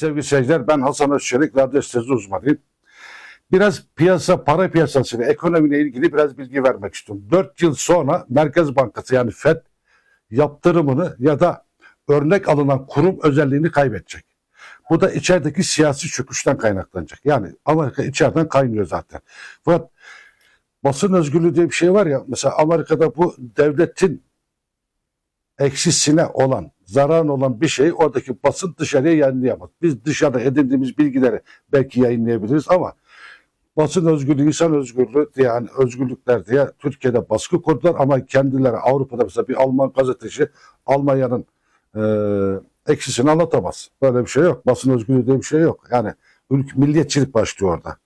sevgili seyirciler. Ben Hasan Özçelik, radyo sitesi uzmanıyım. Biraz piyasa, para piyasası ve ekonomiyle ilgili biraz bilgi vermek istiyorum. 4 yıl sonra Merkez Bankası yani FED yaptırımını ya da örnek alınan kurum özelliğini kaybedecek. Bu da içerideki siyasi çöküşten kaynaklanacak. Yani Amerika içeriden kaynıyor zaten. Fakat basın özgürlüğü diye bir şey var ya mesela Amerika'da bu devletin eksisine olan, zararın olan bir şeyi oradaki basın dışarıya yayınlayamaz. Biz dışarıda edindiğimiz bilgileri belki yayınlayabiliriz ama basın özgürlüğü, insan özgürlüğü diye yani özgürlükler diye Türkiye'de baskı kurdular ama kendileri Avrupa'da mesela bir Alman gazeteci Almanya'nın e, eksisini anlatamaz. Böyle bir şey yok. Basın özgürlüğü diye bir şey yok. Yani ülk, milliyetçilik başlıyor orada.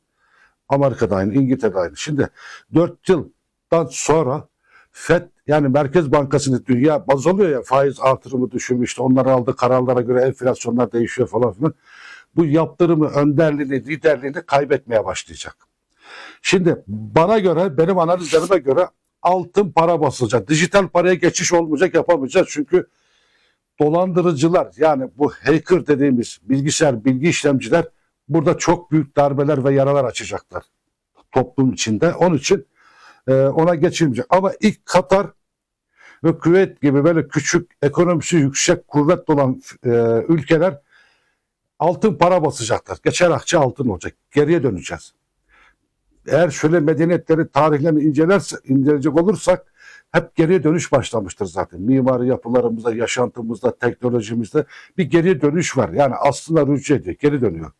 Amerika'da aynı, İngiltere'de aynı. Şimdi 4 yıldan sonra FED yani Merkez Bankası'nı dünya baz alıyor ya faiz artırımı düşürmüştü. Onlar aldı kararlara göre enflasyonlar değişiyor falan filan. Bu yaptırımı, önderliğini, liderliğini kaybetmeye başlayacak. Şimdi bana göre, benim analizlerime göre altın para basılacak. Dijital paraya geçiş olmayacak, yapamayacağız. Çünkü dolandırıcılar yani bu hacker dediğimiz bilgisayar, bilgi işlemciler burada çok büyük darbeler ve yaralar açacaklar toplum içinde. Onun için e, ona geçilmeyecek. Ama ilk Katar ve Küveyt gibi böyle küçük ekonomisi yüksek kuvvet olan e, ülkeler altın para basacaklar. Geçer akçe altın olacak. Geriye döneceğiz. Eğer şöyle medeniyetleri, tarihlerini incelerse, inceleyecek olursak hep geriye dönüş başlamıştır zaten. Mimari yapılarımızda, yaşantımızda, teknolojimizde bir geriye dönüş var. Yani aslında rücu ediyor, geri dönüyor.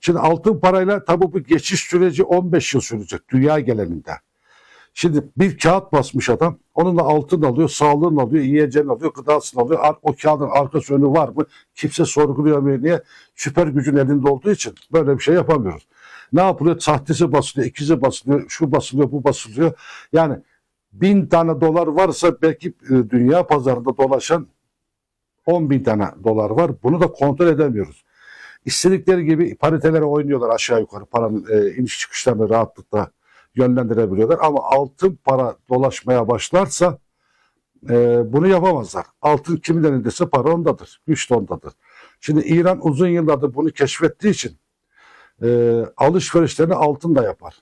Şimdi altın parayla tabii bu geçiş süreci 15 yıl sürecek dünya geleninde. Şimdi bir kağıt basmış adam. Onunla altın alıyor, sağlığını alıyor, yiyeceğini alıyor, gıdasını alıyor. O kağıdın arkası önü var mı? Kimse sorgulayamıyor. Niye? Süper gücün elinde olduğu için böyle bir şey yapamıyoruz. Ne yapılıyor? Sahtesi basılıyor, ikizi basılıyor, şu basılıyor, bu basılıyor. Yani bin tane dolar varsa belki e, dünya pazarında dolaşan 10 bin tane dolar var. Bunu da kontrol edemiyoruz. İstedikleri gibi paritelere oynuyorlar aşağı yukarı paranın e, iniş çıkışlarını rahatlıkla yönlendirebiliyorlar. Ama altın para dolaşmaya başlarsa e, bunu yapamazlar. Altın kimin elindeyse para ondadır. Güç de ondadır. Şimdi İran uzun yıllardır bunu keşfettiği için e, alışverişlerini altın da yapar.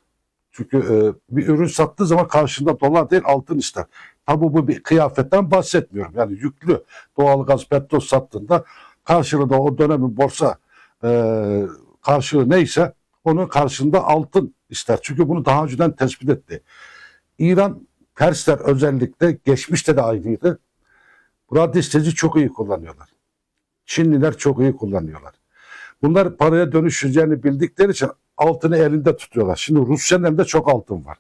Çünkü e, bir ürün sattığı zaman karşında dolar değil altın ister. Tabi bu bir kıyafetten bahsetmiyorum. Yani yüklü doğalgaz, petrol sattığında karşılığında o dönemin borsa e, karşılığı neyse onun karşında altın ister. Çünkü bunu daha önceden tespit etti. İran, Persler özellikle geçmişte de aynıydı. Radyestezi çok iyi kullanıyorlar. Çinliler çok iyi kullanıyorlar. Bunlar paraya dönüşeceğini bildikleri için altını elinde tutuyorlar. Şimdi Rusya'nın elinde çok altın var.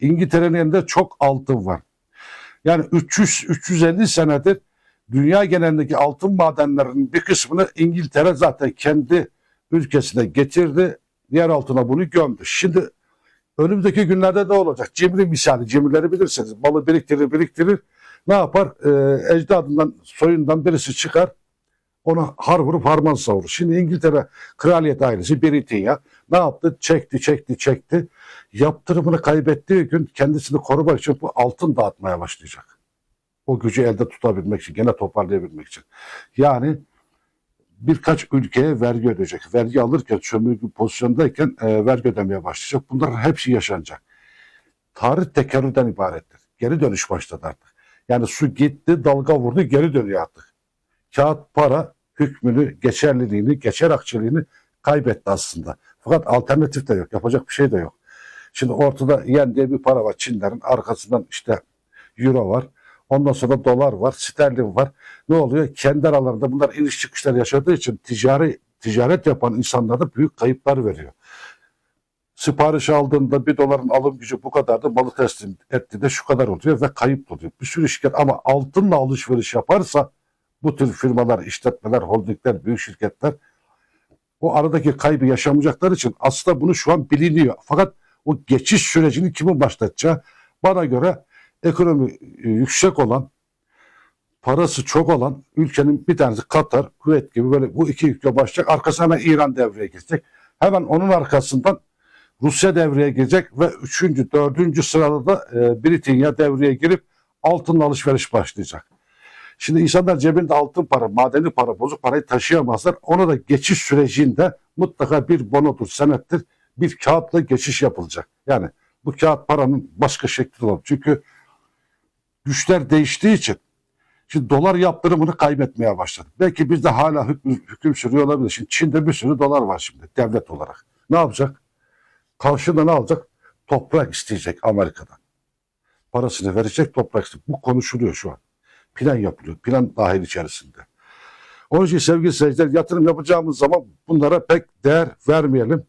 İngiltere'nin elinde çok altın var. Yani 300-350 senedir dünya genelindeki altın madenlerinin bir kısmını İngiltere zaten kendi ülkesine getirdi. Yer altına bunu gömdü. Şimdi önümüzdeki günlerde ne olacak? Cimri misali, cimrileri bilirsiniz. Malı biriktirir, biriktirir. Ne yapar? Ee, ecdadından, soyundan birisi çıkar. Ona har vurup harman savurur. Şimdi İngiltere kraliyet ailesi Britanya ne yaptı? Çekti, çekti, çekti. Yaptırımını kaybettiği gün kendisini korumak için bu altın dağıtmaya başlayacak. O gücü elde tutabilmek için, gene toparlayabilmek için. Yani birkaç ülkeye vergi ödeyecek. Vergi alırken, sömürge pozisyondayken e, vergi ödemeye başlayacak. Bunların hepsi yaşanacak. Tarih tekerrürden ibarettir. Geri dönüş başladı artık. Yani su gitti, dalga vurdu, geri dönüyor artık. Kağıt para hükmünü, geçerliliğini, geçer akçeliğini kaybetti aslında. Fakat alternatif de yok. Yapacak bir şey de yok. Şimdi ortada yen diye bir para var Çinlerin. Arkasından işte euro var. Ondan sonra dolar var, sterlin var. Ne oluyor? Kendi aralarında bunlar iniş çıkışlar yaşadığı için ticari ticaret yapan insanlara büyük kayıplar veriyor. Sipariş aldığında bir doların alım gücü bu kadardı. Malı teslim etti de şu kadar oluyor ve kayıp oluyor. Bir sürü şirket ama altınla alışveriş yaparsa bu tür firmalar, işletmeler, holdingler, büyük şirketler o aradaki kaybı yaşamayacaklar için aslında bunu şu an biliniyor. Fakat o geçiş sürecini kimin başlatacağı bana göre ekonomi e, yüksek olan, parası çok olan ülkenin bir tanesi Katar, Kuveyt gibi böyle bu iki ülke başlayacak. Arkasına İran devreye girecek. Hemen onun arkasından Rusya devreye girecek ve üçüncü, dördüncü sırada da e, Britanya devreye girip altın alışveriş başlayacak. Şimdi insanlar cebinde altın para, madeni para, bozuk parayı taşıyamazlar. Ona da geçiş sürecinde mutlaka bir bonodur, senettir, bir kağıtla geçiş yapılacak. Yani bu kağıt paranın başka şekli olur. Çünkü güçler değiştiği için şimdi dolar yaptırımını kaybetmeye başladı. Belki bizde hala hüküm, hüküm sürüyor olabilir. Şimdi Çin'de bir sürü dolar var şimdi devlet olarak. Ne yapacak? Karşında ne alacak? Toprak isteyecek Amerika'dan. Parasını verecek toprak isteyecek. Bu konuşuluyor şu an. Plan yapılıyor. Plan dahil içerisinde. Onun için sevgili seyirciler yatırım yapacağımız zaman bunlara pek değer vermeyelim.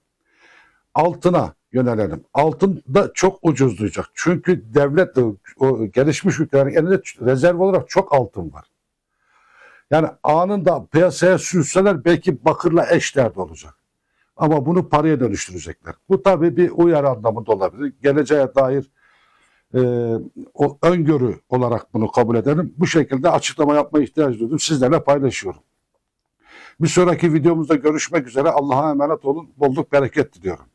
Altına yönelelim. Altın da çok ucuzlayacak. Çünkü devlet de o gelişmiş ülkelerin elinde rezerv olarak çok altın var. Yani anında piyasaya sürseler belki bakırla eş olacak. Ama bunu paraya dönüştürecekler. Bu tabii bir uyarı anlamında olabilir. Geleceğe dair e, o öngörü olarak bunu kabul edelim. Bu şekilde açıklama yapmaya ihtiyaç duydum. Sizlerle paylaşıyorum. Bir sonraki videomuzda görüşmek üzere. Allah'a emanet olun. Bolluk bereket diliyorum.